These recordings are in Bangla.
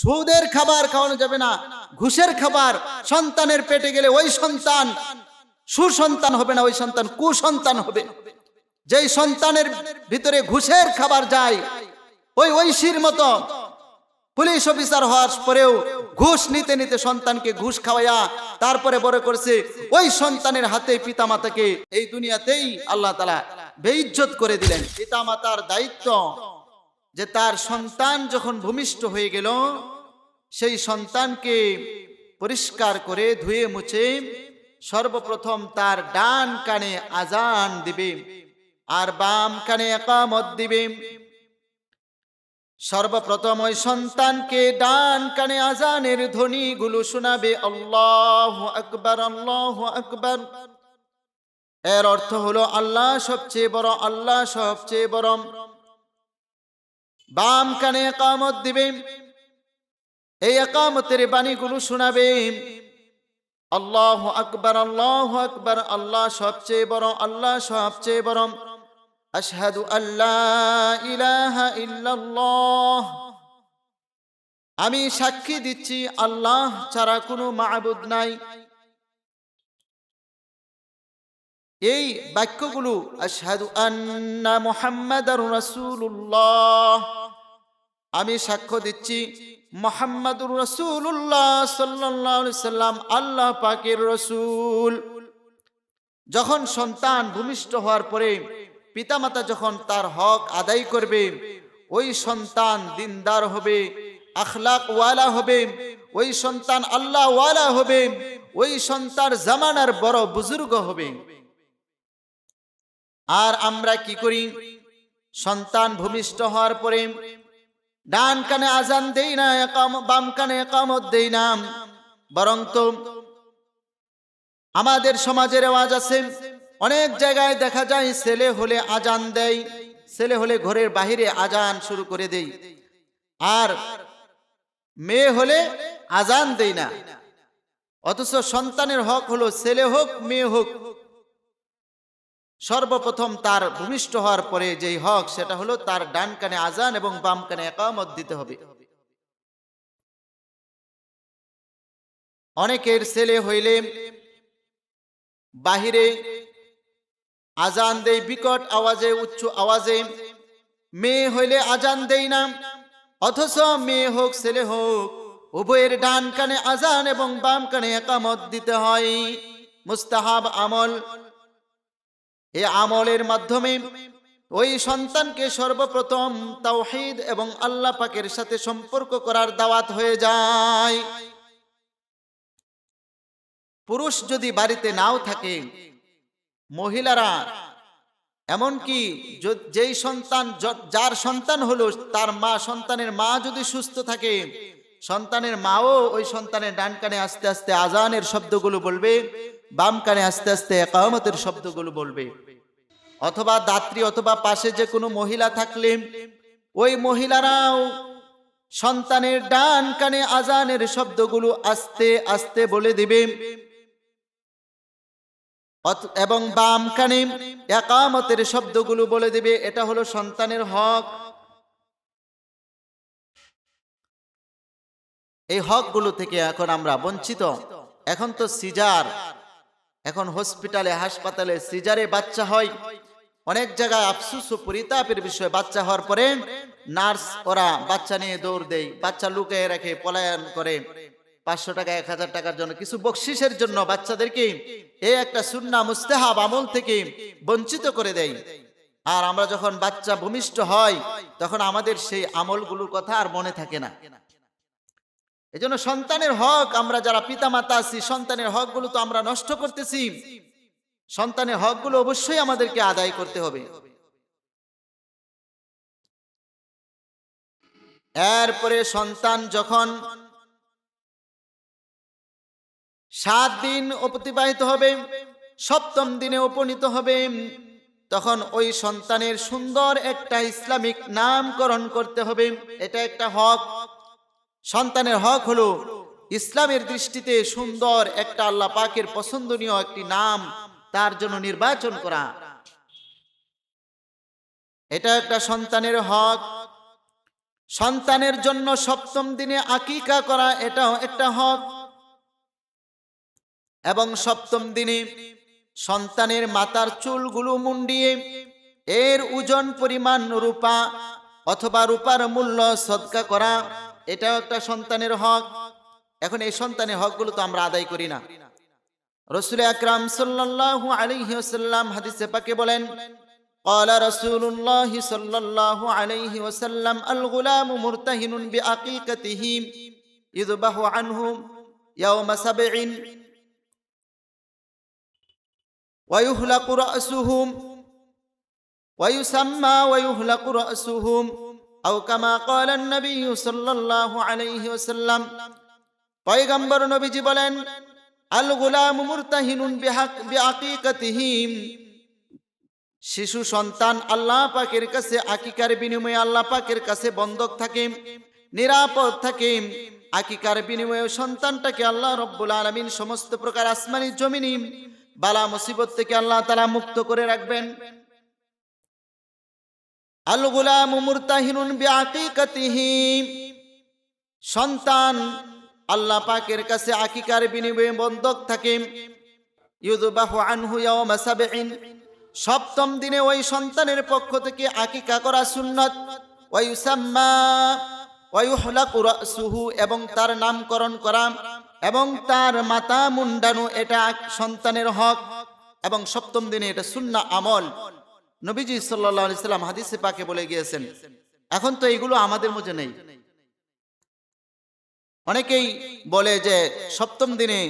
সুদের খাবার খাওয়ানো যাবে না, ঘুষের খাবার, সন্তানের পেটে গেলে ওই সন্তান, সুসন্তান হবে না, ওই সন্তান কুসন্তান হবে। যেই সন্তানের ভিতরে ঘুষের খাবার যায়, ওই ঐশীর মতো পুলিশ অফিসার হওয়ার পরেও ঘুষ নিতে নিতে সন্তানকে ঘুষ খাওয়াইয়া তারপরে বড় করছে, ওই সন্তানের হাতে পিতামাতাকে এই দুনিয়াতেই আল্লাহ তালা বেইজ্জত করে দিলেন। পিতামাতার দায়িত্ব যে তার সন্তান যখন ভূমিষ্ঠ হয়ে গেল, সেই সন্তানকে পরিষ্কার করে ধুয়ে মুছে সর্বপ্রথম তার ডান কানে আজান দিবে আর বাম কানে একামত দিবে। সর্বপ্রথম ওই সন্তানকে ডান কানে আজানের ধ্বনিগুলো শোনাবে, আল্লাহ আকবর আল্লাহ আকবর। এর অর্থ হলো, আল্লাহ সবচেয়ে বড়, আল্লাহ সবচেয়ে বড় বাম কানে একামত দিবে। এই একামতের বাণীগুলো শোনাবে। আল্লাহ আকবর আল্লাহ আকবর, আল্লাহ সবচেয়ে বড়, আল্লাহ সবচেয়ে বড়। আশহাদু আল্লাহ ইলাহা ইল্লাল্লাহ। আমি সাক্ষী দিচ্ছি, আল্লাহ ছাড়া কোনো মাহবুদ নাই। এই বাক্যগুলো, আশহাদু আন্না আমি সাক্ষ্য দিচ্ছি, মোহাম্মদুর রসুল্লাহ সাল্লাহ সাল্লাম, আল্লাহ পাকের রসুল। যখন সন্তান ভূমিষ্ঠ হওয়ার পরে পিতামাতা যখন তার হক আদায় করবে, ওই সন্তান দিনদার হবে আখলাক ওয়ালা হবে, ওই সন্তান আল্লাহ ওয়ালা হবে, ওই সন্তান জামানার বড় বুজুর্গ হবে। আর আমরা কি করি? সন্তান ভূমিষ্ঠ হওয়ার পরে ডান কানে আজান দেই না বাম কানে একামত দেই না। বরং তো আমাদের সমাজের আওয়াজ আছে, অনেক জায়গায় দেখা যায় ছেলে হলে আজান দেয় ছেলে হলে ঘরের বাহিরে আজান শুরু করে দেই। আর মেয়ে হলে আজান দেই না। অথচ সন্তানের হক হলো ছেলে হোক, মেয়ে হোক। সর্বপ্রথম তার ভূমিষ্ঠ হওয়ার পরে যেই হক, সেটা হলো তার ডান কানে আজান এবং বাম কানে একামত দিতে হবে। অনেকের ছেলে হইলে বাহিরে আজান দেই বিকট আওয়াজে, উচ্চ আওয়াজে। মেয়ে হইলে আজান দেই না, অথচ মেয়ে হোক, ছেলে হোক, উভয়ের ডান কানে আজান এবং বাম কানে একামত দিতে হয়। মুস্তাহাব আমল এ আমলের মাধ্যমে ওই সন্তানকে সর্বপ্রথম তাওহিদ এবং আল্লাহ পাকের সাথে সম্পর্ক করার দাওয়াত হয়ে যায়। পুরুষ যদি বাড়িতে নাও থাকে, মহিলারা, এমনকি যেই সন্তান যার সন্তান হলো তার মা, সন্তানের মা যদি সুস্থ থাকে, সন্তানের মাও ওই সন্তানের ডান কানে আস্তে আস্তে আজানের শব্দগুলো বলবে বাম কানে আস্তে আস্তে একামতের শব্দগুলো বলবে। অথবা দাত্রী অথবা পাশে যে কোনো মহিলা থাকলে, ওই মহিলারাও সন্তানের ডান কানে আজানের শব্দগুলো আস্তে আস্তে বলে দিবে। এবং বাম কানে একামতের শব্দগুলো বলে দিবে, এটা হলো সন্তানের হক। এই হকগুলো থেকে এখন আমরা বঞ্চিত। এখন তো সিজার। এখন হসপিটালে হাসপাতালে সিজারে বাচ্চা হয়। অনেক জায়গায় আফসুস ও পরিতাপের বিষয়, বাচ্চা হওয়ার পরে নার্স ওরা বাচ্চা নিয়ে দৌড় দেয়, বাচ্চা লুকিয়ে রাখে পলায়ন করে। পাঁচশো টাকা, এক হাজার টাকার জন্য কিছু বকশিসের জন্য বাচ্চাদেরকে এই একটা সুন্না মুস্তেহাব আমল থেকে বঞ্চিত করে দেয়। আর আমরা যখন বাচ্চা ভূমিষ্ঠ হয়, তখন আমাদের সেই আমলগুলোর কথা আর মনে থাকে না। এজন্য সন্তানের হক আমরা যারা পিতামাতা আছি, সন্তানের হকগুলো তো আমরা নষ্ট করতেছি। সন্তানের হকগুলো অবশ্যই আমাদেরকে আদায় করতে হবে। এরপরে সন্তান যখন সাত দিন অতিবাহিত হবে, সপ্তম দিনে উপনীত হবে, তখন ওই সন্তানের সুন্দর একটা ইসলামিক নামকরণ করতে হবে। এটা একটা হক। সন্তানের হক হলো ইসলামের দৃষ্টিতে সুন্দর একটা আল্লাহ পাকের পছন্দনীয় একটি নাম তার জন্য নির্বাচন করা। এটা একটা সন্তানের হক। সন্তানের জন্য সপ্তম দিনে আকিকা করা এটাও একটা হক। এবং সপ্তম দিনে সন্তানের মাতার চুলগুলো মুন্ডিয়ে এর ওজন পরিমাণ রূপা অথবা রূপার মূল্য সদকা করা। এটাও একটা সন্তানের হক এখন এই সন্তানের হকগুলো তো আমরা আদায় করি না রসুল আকরাম সাল্লাল্লাহু আলাইহি ওয়াসাল্লাম হাদিসে পাকে বলেন قال رسول الله صلى الله عليه وسلم الغلام مرتهن بعقيقته يذبح عنه يوم سبع ويهلق رأسه ويسمى ويهلق رأسه কামা কলেন নবী বলেন শিশু সন্তান আল্লাহ পাকের কাছে আকিকার বিনিময়ে আল্লাহ পাকের কাছে বন্ধক থাকে, নিরাপদ থাকে। আকিকার বিনিময়ে সন্তানটাকে আল্লাহ রব্বুল আলমিন সমস্ত প্রকার আসমানি জমিনি বালা মুসিবত থেকে আল্লাহ তারা মুক্ত করে রাখবেন। আল গুলাম মুরতাহিনুন বিআকিকাতিহি। সন্তান আল্লাহ পাকের কাছে আকিকার বিনিময়ে বন্ধক থাকে। ইউদুবাহু আনহু ইয়াওমা সাবঈন। সপ্তম দিনে ওই সন্তানের পক্ষ থেকে আকিকা করা সুন্নত। ওয়ায়ুসাম্মা ওয়ায়ুহলাকু রাসুহু এবং তার নামকরণ করা এবং তার মাতা মুন্ডানো এটা সন্তানের হক। এবং সপ্তম দিনে এটা সুন্না আমল। নবীজি সাল্লাল্লাহু আলাইহি সাল্লাম হাদিসে পাকে বলে গিয়েছেন, এখন তো এগুলো আমাদের মধ্যে নেই। অনেকেই বলে যে সপ্তম দিনে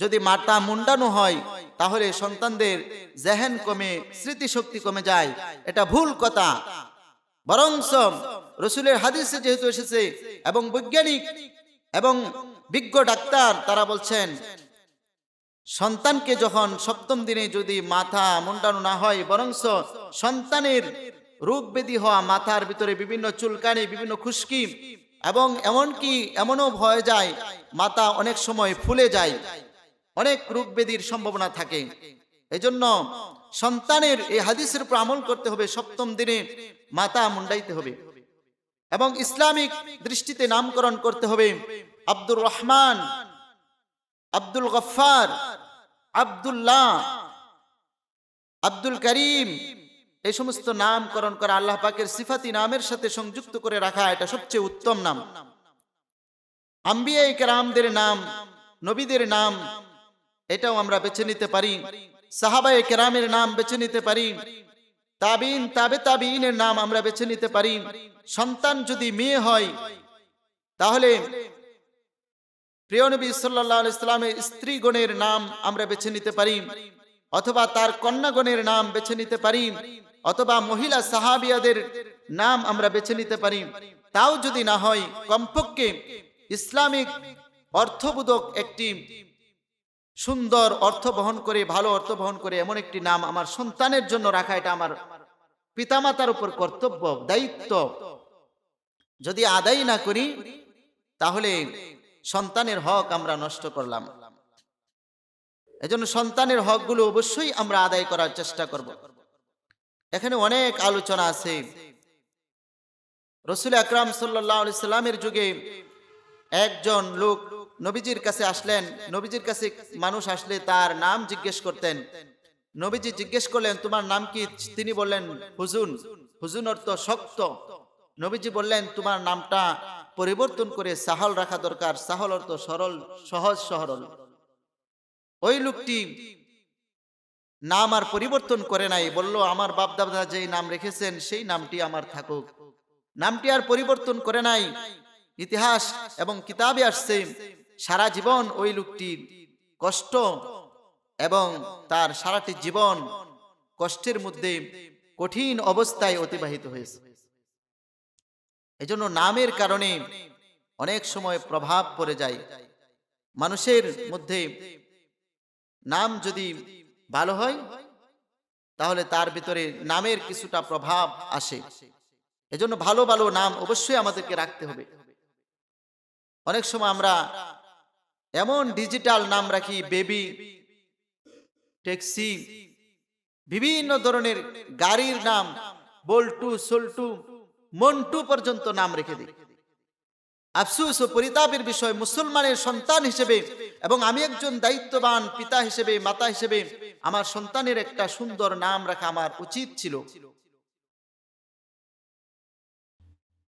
যদি মাতা মুন্ডানো হয়, তাহলে সন্তানদের জেহেন কমে, স্মৃতিশক্তি কমে যায়। এটা ভুল কথা। বরং রসুলের হাদিসে যেহেতু এসেছে এবং বৈজ্ঞানিক এবং বিজ্ঞ ডাক্তার তারা বলছেন সন্তানকে যখন সপ্তম দিনে যদি মাথা মুন্ডানো না হয় বরং সন্তানের রোগ ব্যাধি হওয়া মাথার ভিতরে বিভিন্ন চুলকানি, বিভিন্ন খুশকি এবং এমনকি এমনও ভয় যায়, মাথা অনেক সময় ফুলে যায়। অনেক রোগ ব্যাধির সম্ভাবনা থাকে। এজন্য সন্তানের এই হাদিসের উপর আমল করতে হবে, সপ্তম দিনে মাতা মুন্ডাইতে হবে এবং ইসলামিক দৃষ্টিতে নামকরণ করতে হবে। আব্দুর রহমান আব্দুল গফার আব্দুল্লাহ, আব্দুল করিম, এই সমস্ত নামকরণ করা আল্লাহ পাকের সিফাতি নামের সাথে সংযুক্ত করে রাখা এটা সবচেয়ে উত্তম নাম। আম্বিয়াই কেরামদের নাম, নবীদের নাম, এটাও আমরা বেছে নিতে পারি। সাহাবায়ে কেরামের নাম বেছে নিতে পারি। তাবিন, তাবে তাবিনের নাম আমরা বেছে নিতে পারি। সন্তান যদি মেয়ে হয়, তাহলে প্রিয় নবী সাল্লাহ ইসলামের স্ত্রীগণের নাম আমরা বেছে নিতে পারি। অথবা তার কন্যাগণের নাম বেছে নিতে পারি। অথবা মহিলা সাহাবিয়াদের নাম আমরা বেছে নিতে পারি। তাও যদি না হয়, কমপক্ষে ইসলামিক অর্থবোধক একটি সুন্দর অর্থ বহন করে, ভালো অর্থ বহন করে এমন একটি নাম আমার সন্তানের জন্য রাখা, এটা আমার পিতামাতার উপর কর্তব্য, দায়িত্ব। যদি আদায় না করি, তাহলে সন্তানের হক আমরা নষ্ট করলাম। এজন্য সন্তানের হকগুলো অবশ্যই আমরা আদায় করার চেষ্টা করব। এখানে অনেক আলোচনা আছে। রসুল আকরাম সাল্লামের যুগে একজন লোক নবীজির কাছে আসলেন। নবীজির কাছে মানুষ আসলে তার নাম জিজ্ঞেস করতেন। নবীজি জিজ্ঞেস করলেন, তোমার নাম কি? তিনি বললেন হুজুন হুজুন অর্থ শক্ত। নবীজি বললেন, তোমার নামটা পরিবর্তন করে সাহল রাখা দরকার। সাহল অর্থ সরল, সহজ সহরল ওই লোকটি নাম আর পরিবর্তন করে নাই। বলল, আমার বাপ দাদা যেই নাম রেখেছেন, সেই নামটি আমার থাকুক। নামটি আর পরিবর্তন করে নাই। ইতিহাস এবং কিতাবে আসছে, সারা জীবন ওই লোকটির কষ্ট এবং তার সারাটি জীবন কষ্টের মধ্যে কঠিন অবস্থায় অতিবাহিত হয়েছে। এজন্য নামের কারণে অনেক সময় প্রভাব পড়ে যায়। মানুষের মধ্যে নাম যদি ভালো হয়, তাহলে তার ভিতরে নামের কিছুটা প্রভাব আসে। এজন্য ভালো ভালো নাম অবশ্যই আমাদেরকে রাখতে হবে। অনেক সময় আমরা এমন ডিজিটাল নাম রাখি, বেবি, ট্যাক্সি, বিভিন্ন ধরনের গাড়ির নাম, বল্টু, সোল্টু মন্টু পর্যন্ত নাম রেখে দিই। আফসুস ও পরিতাপের বিষয় মুসলমানের সন্তান হিসেবে এবং আমি একজন দায়িত্ববান পিতা হিসেবে, মাতা হিসেবে আমার সন্তানের একটা সুন্দর নাম রাখা আমার উচিত ছিল।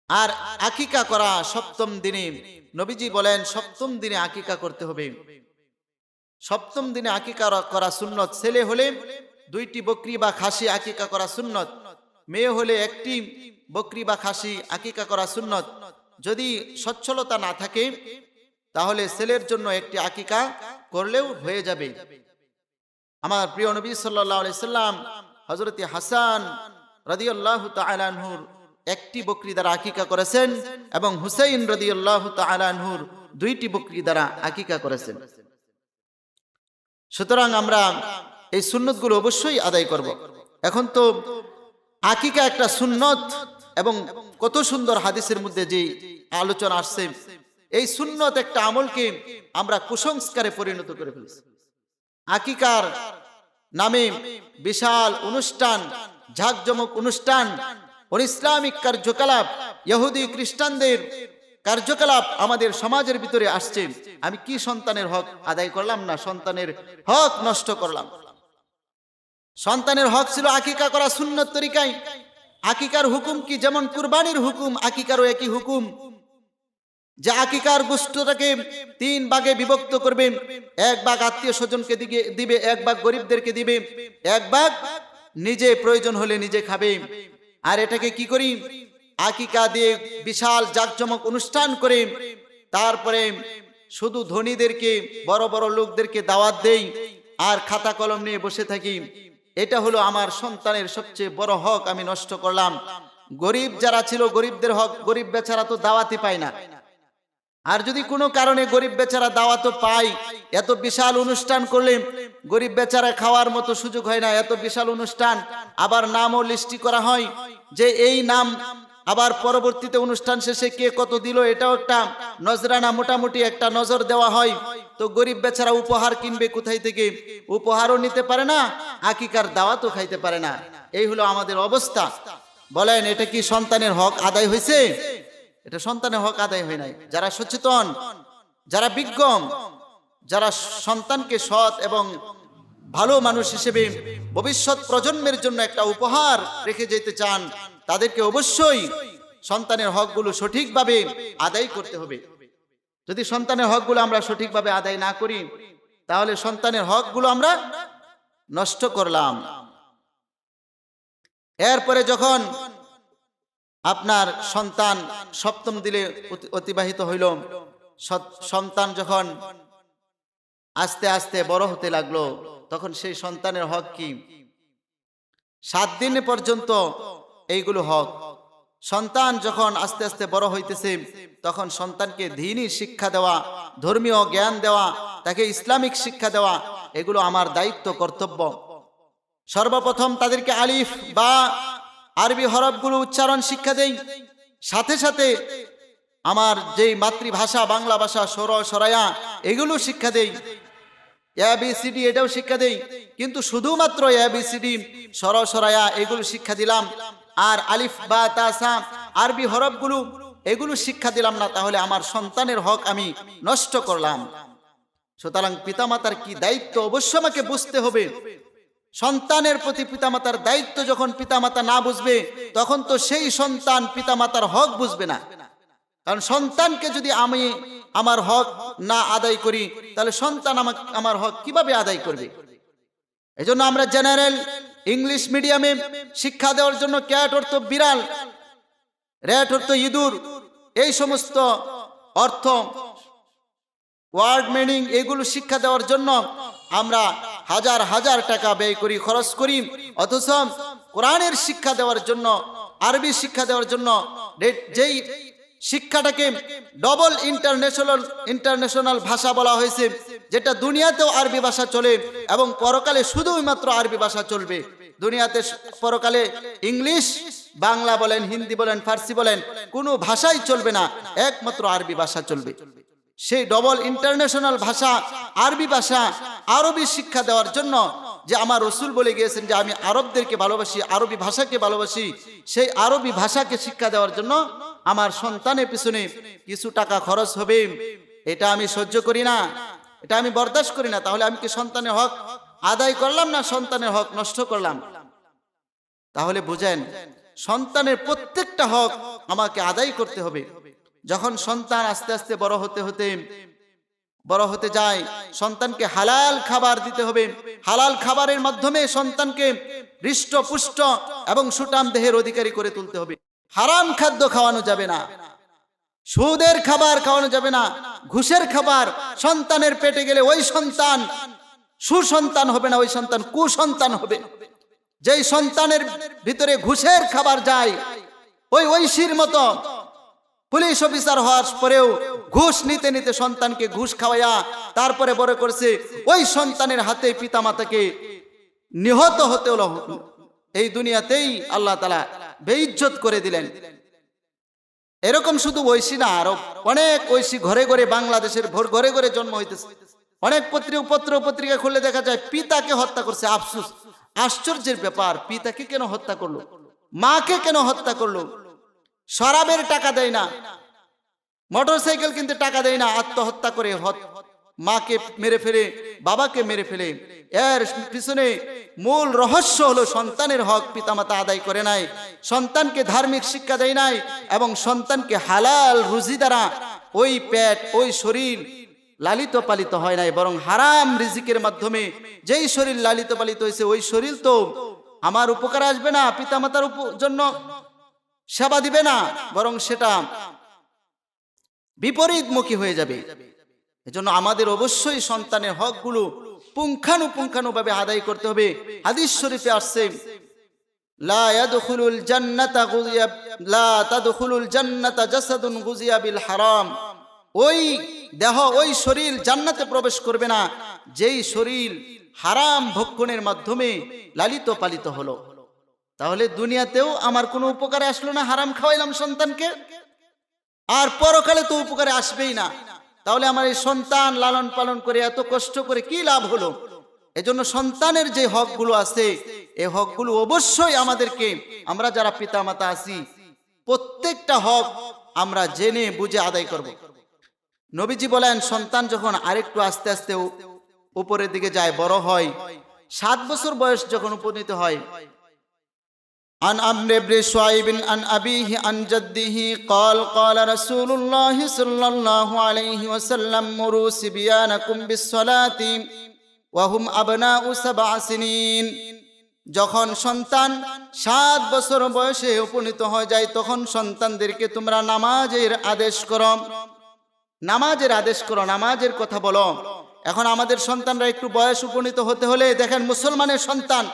আর আকিকা করা সপ্তম দিনে নবীজি বলেন, সপ্তম দিনে আকিকা করতে হবে। সপ্তম দিনে আকিকা করা সুন্নত, ছেলে হলে দুইটি বকরি বা খাসি আকিকা করা সুন্নত, মেয়ে হলে একটি বকরি বা খাসি আকিকা করা সুন্নত। যদি সচ্ছলতা না থাকে, তাহলে ছেলের জন্য একটি আকিকা করলেও হয়ে যাবে। আমার প্রিয় নবী সাল্লাহ সাল্লাম হজরত হাসান রাদিয়াল্লাহু তাআলাহুর একটি বকরি দ্বারা আকিকা করেছেন এবং হুসাইন রাদিয়াল্লাহু তাআলাহুর দুইটি বকরি দ্বারা আকিকা করেছেন। সুতরাং আমরা এই সুন্নতগুলো অবশ্যই আদায় করব। এখন তো আকিকা একটা সুন্নত এবং কত সুন্দর হাদিসের মধ্যে যে আলোচনা আসছে, এই সুন্নত একটা আমলকে আমরা কুসংস্কারে পরিণত করে ফেলেছি। আকিকার নামে বিশাল অনুষ্ঠান, ঝাঁকজমক অনুষ্ঠান ইসলামিক কার্যকলাপ, ইহুদি খ্রিস্টানদের কার্যকলাপ আমাদের সমাজের ভিতরে আসছে। আমি কি সন্তানের হক আদায় করলাম না সন্তানের হক নষ্ট করলাম? সন্তানের হক ছিল আকিকা করা সুন্নত তরিকায়। আকিকার হুকুম কি? যেমন কুরবানির হুকুম, আকিকারও একই হুকুম। যে আকিকার গোষ্ঠটাকে তিন ভাগে বিভক্ত করবে। এক ভাগ আত্মীয় স্বজনকে দিকে দিবে, এক ভাগ গরিবদেরকে দিবে। এক ভাগ নিজে প্রয়োজন হলে নিজে খাবে। আর এটাকে কি করি? আকিকা দিয়ে বিশাল জাকজমক অনুষ্ঠান করে। তারপরে শুধু ধনীদেরকে, বড় বড় লোকদেরকে দাওয়াত দেই। আর খাতা কলম নিয়ে বসে থাকি। এটা হলো আমার সন্তানের সবচেয়ে বড় হক, আমি নষ্ট করলাম। গরিব যারা ছিল, গরিবদের হক, গরিব বেচারা তো দাওয়াতে পায় না। আর যদি কোনো কারণে গরিব বেচারা দাওয়া তো পায়, এত বিশাল অনুষ্ঠান করলে গরিব বেচারা খাওয়ার মতো সুযোগ হয় না, এত বিশাল অনুষ্ঠান, আবার নামও লিস্টি করা হয় যে এই নাম আবার পরবর্তীতে অনুষ্ঠান শেষে কে কত দিল এটাও একটা নজরানা, মোটামুটি একটা নজর দেওয়া হয়। তো গরিব বেচারা উপহার কিনবে কোথায় থেকে? উপহারও নিতে পারে না আকিকার দাওয়াতও খাইতে পারে না। এই হলো আমাদের অবস্থা। বলেন, এটা কি সন্তানের হক আদায় হয়েছে? এটা সন্তানের হক আদায় হয় নাই। যারা সচেতন, যারা বিজ্ঞম যারা সন্তানকে সৎ এবং ভালো মানুষ হিসেবে ভবিষ্যৎ প্রজন্মের জন্য একটা উপহার রেখে যেতে চান তাদেরকে অবশ্যই সন্তানের হকগুলো সঠিকভাবে আদায় করতে হবে। যদি সন্তানের হকগুলো আমরা সঠিকভাবে আদায় না করি, তাহলে সন্তানের হকগুলো আমরা নষ্ট করলাম। এরপরে যখন আপনার সন্তান সপ্তম দিলে অতিবাহিত হইল সন্তান যখন আস্তে আস্তে বড় হতে লাগল, তখন সেই সন্তানের হক কি? সাত দিন পর্যন্ত এইগুলো হক। সন্তান যখন আস্তে আস্তে বড় হইতেছে, তখন সন্তানকে দিনই শিক্ষা দেওয়া, ধর্মীয় জ্ঞান দেওয়া, তাকে ইসলামিক শিক্ষা দেওয়া, এগুলো আমার দায়িত্ব, কর্তব্য। সর্বপ্রথম তাদেরকে আলিফ বা আরবি হরফগুলো উচ্চারণ শিক্ষা দেই। সাথে সাথে আমার যেই মাতৃভাষা, বাংলা ভাষা, সর, সরায়া, এগুলো শিক্ষা দেই। এবিসিডি এটাও শিক্ষা দেই। কিন্তু শুধুমাত্র এবিসিডি সর, সরায়া, এগুলো শিক্ষা দিলাম। আর আলিফ বা তাসা আরবি হরফগুলো, এগুলো শিক্ষা দিলাম না, তাহলে আমার সন্তানের হক আমি নষ্ট করলাম। সুতরাং পিতামাতার কি দায়িত্ব অবশ্য আমাকে বুঝতে হবে। সন্তানের প্রতি পিতামাতার দায়িত্ব যখন পিতামাতা না বুঝবে, তখন তো সেই সন্তান পিতামাতার হক বুঝবে না। কারণ সন্তানকে যদি আমি আমার হক না আদায় করি, তাহলে সন্তান আমাকে, আমার হক কীভাবে আদায় করবে? এই জন্য আমরা জেনারেল ইংলিশ মিডিয়ামে শিক্ষা দেওয়ার জন্য ক্যাট অর্থ বিড়াল, র্যাট অর্থ ইঁদুর, এই সমস্ত অর্থ, ওয়ার্ড মিনিং এগুলো শিক্ষা দেওয়ার জন্য আমরা হাজার হাজার টাকা ব্যয় করি, খরচ করি। অথচ কোরআনের শিক্ষা দেওয়ার জন্য, আরবি শিক্ষা দেওয়ার জন্য যেই শিক্ষাটাকে ডবল ইন্টারন্যাশনাল ইন্টারন্যাশনাল ভাষা বলা হয়েছে, যেটা দুনিয়াতেও আরবি ভাষা চলে এবং পরকালে শুধুই মাত্র আরবি ভাষা চলবে। দুনিয়াতে পরকালে ইংলিশ, বাংলা বলেন, হিন্দি বলেন, ফার্সি বলেন, কোনো ভাষাই চলবে না, একমাত্র আরবি ভাষা চলবে। সেই ডবল ইন্টারন্যাশনাল ভাষা, আরবি ভাষা, আরবি শিক্ষা দেওয়ার জন্য যে আমার রসুল বলে গিয়েছেন যে আমি আরবদেরকে ভালোবাসি, আরবি ভাষাকে ভালোবাসি, সেই আরবি ভাষাকে শিক্ষা দেওয়ার জন্য আমার সন্তানের পিছনে কিছু টাকা খরচ হবে, এটা আমি সহ্য করি না, এটা আমি বরদাস্ত করি না, তাহলে আমি কি সন্তানের হক আদায় করলাম না সন্তানের হক নষ্ট করলাম? তাহলে বুঝেন, সন্তানের প্রত্যেকটা হক আমাকে আদায় করতে হবে। যখন সন্তান আস্তে আস্তে বড় হতে হতে, বড় হতে যায়, সন্তানকে হালাল খাবার দিতে হবে। হালাল খাবারের মাধ্যমে সন্তানকে হৃষ্ট পুষ্ট এবং সুটাম দেহের অধিকারী করে তুলতে হবে। হারাম খাদ্য খাওয়ানো যাবে না। সুদের খাবার খাওয়ানো যাবে না। ঘুষের খাবার সন্তানের পেটে গেলে ওই সন্তান সুসন্তান হবে না, ওই সন্তান কুসন্তান হবে। যেই সন্তানের ভিতরে ঘুষের খাবার যায়, ওই ঐশীর মতো পুলিশ অফিসার হওয়ার পরেও ঘুষ নিতে নিতে সন্তানকে ঘুষ খাওয়াইয়া তারপরে বড় করছে, ওই সন্তানের হাতে পিতামাতাকে নিহত হতে হলো এই দুনিয়াতেই আল্লাহ তালা বেইজ্জত করে দিলেন। এরকম শুধু ঐশী না, আরও অনেক ঐশী ঘরে ঘরে বাংলাদেশের ভোর ঘরে ঘরে জন্ম হইতেছে। অনেক পত্রিকা পত্র পত্রিকা খুললে দেখা যায় পিতাকে হত্যা করছে। আফসুস, আশ্চর্যের ব্যাপার, পিতাকে কেন হত্যা করল? মাকে কেন হত্যা করল? শরাবের টাকা দেয় না মোটর সাইকেল কিনতে টাকা দেয় না, আত্মহত্যা করে মাকে মেরে ফেলে, বাবাকে মেরে ফেলে। এর পিছনে মূল রহস্য হলো সন্তানের হক পিতামাতা আদায় করে নাই, সন্তানকে ধার্মিক শিক্ষা দেয় নাই এবং সন্তানকে হালাল রুজি দ্বারা ওই পেট, ওই শরীর লালিত পালিত হয় নাই, বরং হারাম রিজিকের মাধ্যমে যেই শরীর লালিত পালিত হয়েছে, ওই শরীর তো আমার উপকার আসবে না, পিতামাতার জন্য সেবা দিবে না, বরং সেটা বিপরীতমুখী হয়ে যাবে। এজন্য আমাদের অবশ্যই সন্তানের হকগুলো পুঙ্খানুপুঙ্খানু ভাবে আদায় করতে হবে। হাদিস শরীফে আসছে, লা ইয়াদখুলুল জান্নাতা ওই দেহ, ওই শরীর জান্নাতে প্রবেশ করবে না। যেই শরীর হারাম ভক্ষণের মাধ্যমে লালিত পালিত হলো। তাহলে দুনিয়াতেও আমার কোনো উপকারে আসলো না হারাম খাওয়াইলাম সন্তানকে? আর পরকালে তো উপকারে আসবেই না। তাহলে আমার এই সন্তান লালন পালন করে এত কষ্ট করে কি লাভ হলো? এজন্য সন্তানের যে হকগুলো আছে এই হকগুলো অবশ্যই আমাদেরকে, আমরা যারা পিতা মাতা আছি, প্রত্যেকটা হক আমরা জেনে বুঝে আদায় করব। নবীজি বলেন, সন্তান যখন আরেকটু আস্তে আস্তে উপরের দিকে যায়, বড় হয়, সাত বছর বয়স যখন উপনীত হয় عن عمرو بن شعيب عن أبيه عن جده قال قال رسول الله صلى الله عليه وسلم مروا صبيانكم بالصلاة وهم أبناء سبع سنين যখন সন্তান সাত বছর বয়সে উপনীত হয়ে যায় তখন সন্তানদেরকে তোমরা নামাজের আদেশ করো নামাজের আদেশ করো নামাজের কথা বলো এখন আমাদের সন্তানরা একটু বয়স উপনীত হতে হলে দেখেন মুসলমানের সন্তান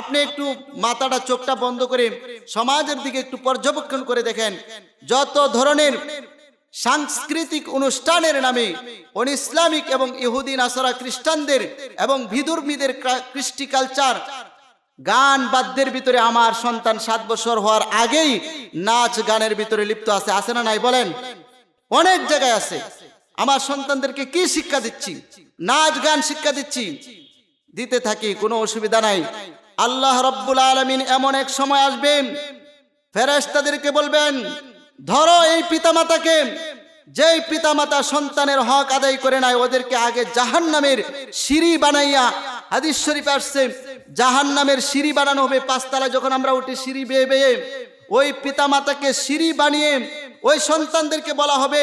আপনি একটু মাথাটা, চোখটা বন্ধ করে সমাজের দিকে একটু পর্যবেক্ষণ করে দেখেন। যত ধরনের সাংস্কৃতিক অনুষ্ঠানের নামে অন ইসলামিক এবং ইহুদিন আসরা খ্রিস্টানদের এবং ভিদুর্মীদের কৃষ্টি কালচার, গান বাদ্যের ভিতরে আমার সন্তান সাত বছর হওয়ার আগেই নাচ গানের ভিতরে লিপ্ত আছে আছে না নাই বলেন? অনেক জায়গায় আছে। আমার সন্তানদেরকে কি শিক্ষা দিচ্ছি? নাচ গান শিক্ষা দিচ্ছি? দিতে থাকি, কোনো অসুবিধা নাই। আল্লাহ রব্বুল আলমিন এমন এক সময় আসবেন, ফেরেশতাদেরকে বলবেন, ধরো এই পিতামাতাকে, যেই পিতামাতা সন্তানের হক আদায় করে নাই, ওদেরকে আগে জাহান নামের সিঁড়ি বানাইয়া, হাদিস শরীফ আসছে জাহান নামের সিঁড়ি বানানো হবে পাঁচতলা যখন আমরা উঠি সিঁড়ি বেয়ে বেয়ে, ওই পিতামাতাকে সিঁড়ি বানিয়ে ওই সন্তানদেরকে বলা হবে,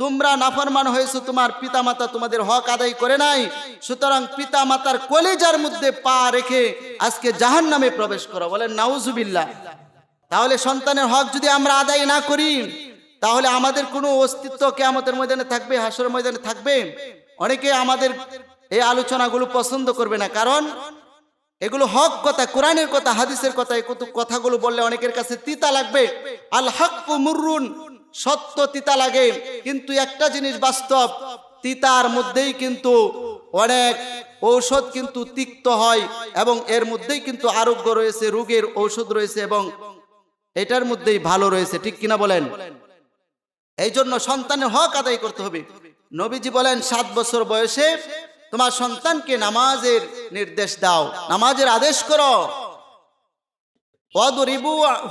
তোমরা নাফরমান হয়েছো, তোমার পিতামাতা তোমাদের হক আদায় করে নাই। সুতরাং পিতামাতার কলেজার মধ্যে পা রেখে আজকে জাহান নামে প্রবেশ করো। বলেন, নাউজুবিল্লাহ। তাহলে সন্তানের হক যদি আমরা আদায় না করি, তাহলে আমাদের কোনো অস্তিত্ব কেয়ামতের ময়দানে থাকবে, হাসরের ময়দানে থাকবে? অনেকে আমাদের এই আলোচনাগুলো পছন্দ করবে না, কারণ এগুলো হক কথা, কোরআনের কথা, হাদিসের কথা, এই কথাগুলো বললে অনেকের কাছে তিতা লাগবে। আল হক মুররুন সত্য তিতা লাগে। কিন্তু একটা জিনিস বাস্তব, তিতার মধ্যেই কিন্তু অনেক ঔষধ কিন্তু তিক্ত হয় এবং এর মধ্যেই কিন্তু আরোগ্য রয়েছে, রোগের ঔষধ রয়েছে এবং এটার মধ্যেই ভালো রয়েছে, ঠিক কিনা বলেন? এই জন্য সন্তানের হক আদায় করতে হবে। নবীজি বলেন, সাত বছর বয়সে তোমার সন্তানকে নামাজের নির্দেশ দাও, নামাজের আদেশ করো।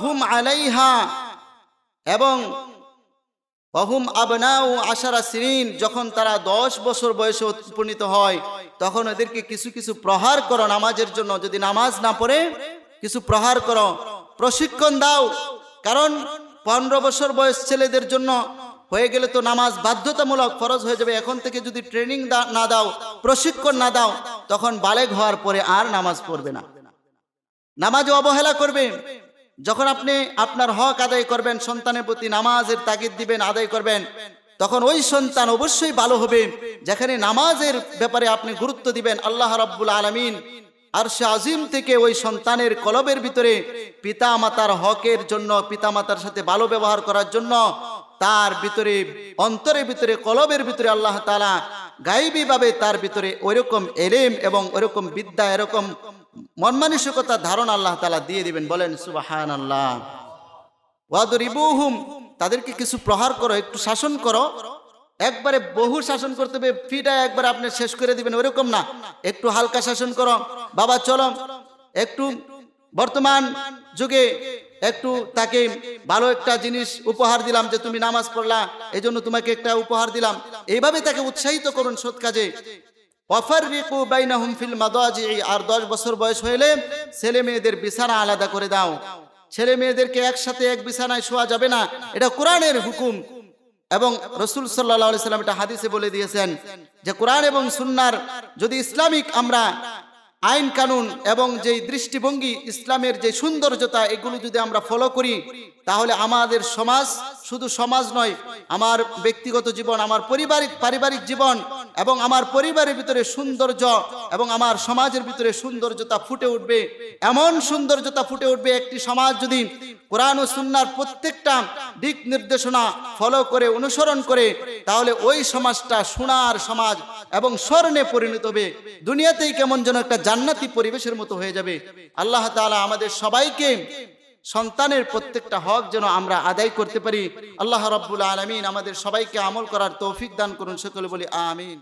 হুম আলাইহা এবং অহুম আবনাউ আশারা সিরিন যখন তারা দশ বছর বয়সে উপনীত হয়, তখন এদেরকে কিছু কিছু প্রহার করো নামাজের জন্য। যদি নামাজ না পড়ে, কিছু প্রহার করো। প্রশিক্ষণ দাও। কারণ পনেরো বছর বয়স ছেলেদের জন্য হয়ে গেলে তো নামাজ বাধ্যতামূলক ফরজ হয়ে যাবে। এখন থেকে যদি ট্রেনিং না দাও, প্রশিক্ষণ না দাও, তখন বালেগ হওয়ার পরে আর নামাজ পড়বে না। নামাজ অবহেলা করবে। যখন আপনি আপনার হক আদায় করবেন, সন্তানের প্রতি নামাজের তাগিদ দিবেন, আদায় করবেন, তখন ওই সন্তান অবশ্যই ভালো হবে। যেখানে নামাজের ব্যাপারে আপনি গুরুত্ব দিবেন, আল্লাহ রাব্বুল আলামিন আর সে আজিম থেকে ওই সন্তানের কলবের ভিতরে পিতা মাতার হকের জন্য পিতা মাতার সাথে ভালো ব্যবহার করার জন্য, তার ভিতরে, অন্তরের ভিতরে, কলবের ভিতরে আল্লাহ তালা গাইবী ভাবে তার ভিতরে ওইরকম এলেম এবং ওইরকম বিদ্যা, এরকম মন মানসিকতা ধারণা আল্লাহ তালা দিয়ে দিবেন, বলেন সুবাহান আল্লাহ ওয়াদরিবুহুম, তাদেরকে কিছু প্রহার করো, একটু শাসন করো। একবারে বহু শাসন করতে হবে ফিটা একবার আপনি শেষ করে দিবেন, ওরকম না। একটু হালকা শাসন করো, বাবা, চলো। একটু বর্তমান যুগে একটু তাকে ভালো একটা জিনিস উপহার দিলাম, যে তুমি নামাজ পড়লা এই জন্য তোমাকে একটা উপহার দিলাম। এইভাবে তাকে উৎসাহিত করুন সৎ কাজে। অফার রিকু ফিল মাদাজি, আর দশ বছর বয়স হইলে ছেলে মেয়েদের বিছানা আলাদা করে দাও। ছেলে মেয়েদেরকে একসাথে এক বিছানায় শোয়া যাবে না। এটা কোরআনের হুকুম। এবং রসুল সাল্লাহ সাল্লাম এটা হাদিসে বলে দিয়েছেন যে, কোরআন এবং সুন্নার যদি ইসলামিক আমরা আইন কানুন এবং যে দৃষ্টিভঙ্গি, ইসলামের যে সৌন্দর্যতা, এগুলো যদি আমরা ফলো করি, তাহলে আমাদের সমাজ শুধু সমাজ নয়, আমার ব্যক্তিগত জীবন, আমার পারিবারিক পারিবারিক জীবন এবং আমার পরিবারের ভিতরে সৌন্দর্য এবং আমার সমাজের ভিতরে সৌন্দর্যতা ফুটে উঠবে। এমন সৌন্দর্যতা ফুটে উঠবে একটি সমাজ যদি কোরআন ও সুন্নার প্রত্যেকটা দিক নির্দেশনা ফলো করে, অনুসরণ করে, তাহলে ওই সমাজটা সোনার সমাজ এবং স্বর্ণে পরিণত হবে। দুনিয়াতেই কেমন যেন একটা জান্নাতি পরিবেশের মতো হয়ে যাবে। আল্লাহ তালা আমাদের সবাইকে সন্তানের প্রত্যেকটা হক যেন আমরা আদায় করতে পারি। আল্লাহ রব্বুল আলমিন আমাদের সবাইকে আমল করার তৌফিক দান করুন, সকলে বলি, আমিন।